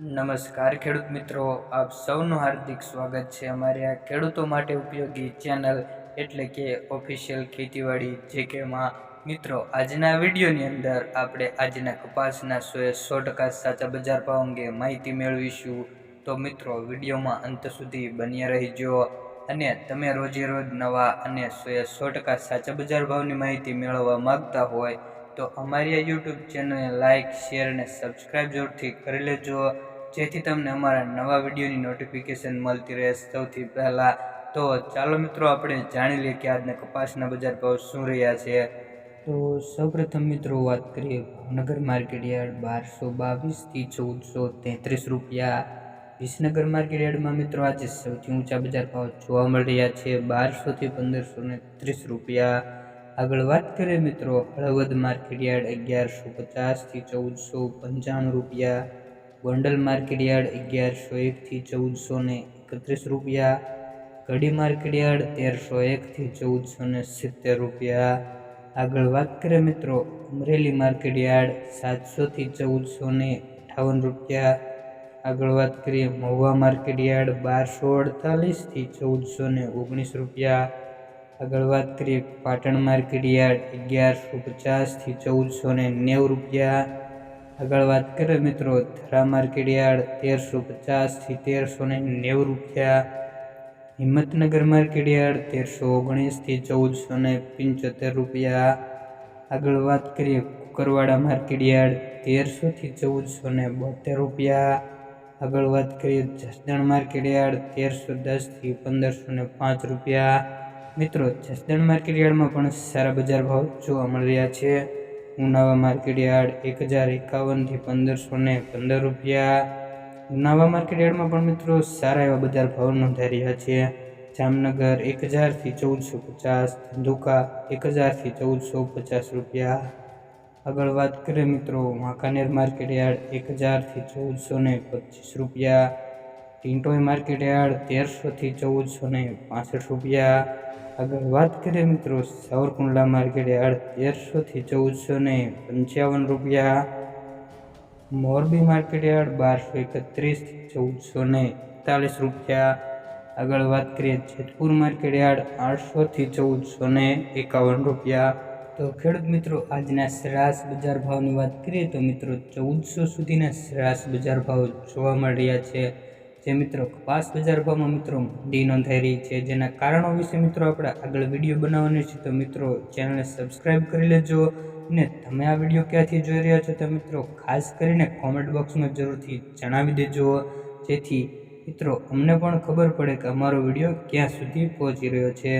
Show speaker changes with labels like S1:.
S1: નમસ્કાર ખેડૂત મિત્રો, આપ સૌનું હાર્દિક સ્વાગત છે. અમારી આ ખેડૂતો માટે ઉપયોગી ચેનલ એટલે કે ઓફિશિયલ ખેતીવાડી, જે કેમાં મિત્રો, આજના વિડીયોની અંદર આપણે આજના કપાસના સોએ સો ટકા સાચા બજાર ભાવ અંગે માહિતી મેળવીશું. તો મિત્રો, વિડીયોમાં અંત સુધી બન્યા રહીજો અને તમે રોજે રોજ નવા અને સોએ સો ટકા સાચા બજાર ભાવની માહિતી મેળવવા માગતા હોય તો અમારી આ યુટ્યુબ ચેનલને લાઇક શેર અને સબસ્ક્રાઈબ જરૂરથી કરી લેજો. જેથી તમને અમારા નવા વિડીયોની નોટિફિકેશન મળતી રહે સૌથી પહેલાં. તો ચાલો મિત્રો, આપણે જાણી લઈએ કે આજના કપાસના બજાર ભાવ શું રહ્યા છે. તો સૌપ્રથમ મિત્રો, વાત કરીએ ભાવનગર માર્કેટ યાર્ડ બારસો બાવીસથી ચૌદસો તેત્રીસ રૂપિયા. વિસનગર માર્કેટ યાર્ડમાં મિત્રો, આજે સૌથી ઊંચા બજાર ભાવ જોવા મળી રહ્યા છે બારસોથી પંદરસો ને ત્રીસ રૂપિયા. આગળ વાત કરીએ મિત્રો, હળવદ માર્કેટ યાર્ડ અગિયારસો પચાસથી ચૌદસો પંચાણું રૂપિયા. ગોંડલ માર્કેટ યાર્ડ અગિયારસો એકથી ચૌદસો ને એકત્રીસ રૂપિયા. કડી માર્કેટ યાર્ડ તેરસો એકથી ચૌદસો ને સિત્તેર રૂપિયા. આગળ વાત કરીએ મિત્રો, અમરેલી માર્કેટ યાર્ડ સાતસોથી ચૌદસો ને અઠાવન રૂપિયા. આગળ વાત કરીએ મહુવા માર્કેટ યાર્ડ બારસો અડતાલીસથી ચૌદસો ને ઓગણીસ રૂપિયા. આગળ વાત કરીએ પાટણ માર્કેટ યાર્ડ અગિયારસો પચાસથી ચૌદસો ને નેવું રૂપિયા. આગળ વાત કરીએ મિત્રો, ધરા માર્કેટ યાર્ડ તેરસો પચાસથી તેરસો ને નેવું રૂપિયા, હિંમતનગર માર્કેટ યાર્ડ તેરસો ઓગણીસથી ચૌદસો ને પંચોતેર રૂપિયા. આગળ વાત કરીએ કુકરવાડા માર્કેડિયાર્ડ તેરસોથી ચૌદસો ને બોતેર રૂપિયા. આગળ વાત કરીએ જસદણ માર્કેટ યાર્ડ તેરસો દસથી પંદરસો ને પાંચ રૂપિયા. મિત્રો, જસદણ માર્કેટ યાર્ડમાં પણ સારા બજાર ભાવ જોવા મળી રહ્યા છે. ઉનાવા માર્કેટ યાર્ડ એક હજાર એકાવનથી પંદરસો ને પંદર રૂપિયા. ઉનાવા માર્કેટ યાર્ડમાં પણ મિત્રો સારા એવા બજાર ભાવ નોંધાઈ રહ્યા છે. જામનગર એક હજારથી ચૌદસો પચાસ, ધંધુકા એક હજારથી ચૌદસો પચાસ રૂપિયા. આગળ વાત કરીએ મિત્રો વાંકાનેર માર્કેટ યાર્ડ એક હજારથી ચૌદસો ને પચીસ રૂપિયા. ટિન્ટોય માર્કેટ યાર્ડ તેરસોથી ચૌદસો ને પાસઠ રૂપિયા. આગળ વાત કરીએ મિત્રો, સાવરકુંડલા માર્કેટ યાર્ડ તેરસોથી ચૌદસો ને પંચાવન રૂપિયા. મોરબી માર્કેટ યાર્ડ બારસો એકત્રીસ ચૌદસો ને એકતાલીસ રૂપિયા. આગળ વાત કરીએ જેતપુર માર્કેટ યાર્ડ આઠસોથી ચૌદસો ને એકાવન રૂપિયા. તો ખેડૂત મિત્રો, આજના સરેરાશ બજાર ભાવની વાત કરીએ તો મિત્રો, ચૌદસો સુધીના શ્રાસ બજાર ભાવ જોવા મળી રહ્યા છે. જે મિત્રો કપાસ બજાર ભાવમાં મિત્રો મંદી નોંધાઈ રહી છે. જેના કારણો વિશે મિત્રો આપણે આગળ વીડિયો બનાવવાની છે, તો મિત્રો ચેનલને સબસ્ક્રાઈબ કરી લેજો અને તમે આ વીડિયો ક્યાંથી જોઈ રહ્યા છો તો મિત્રો ખાસ કરીને કોમેન્ટ બોક્સમાં જરૂરથી જણાવી દેજો. જેથી મિત્રો અમને પણ ખબર પડે કે અમારો વીડિયો ક્યાં સુધી પહોંચી રહ્યો છે.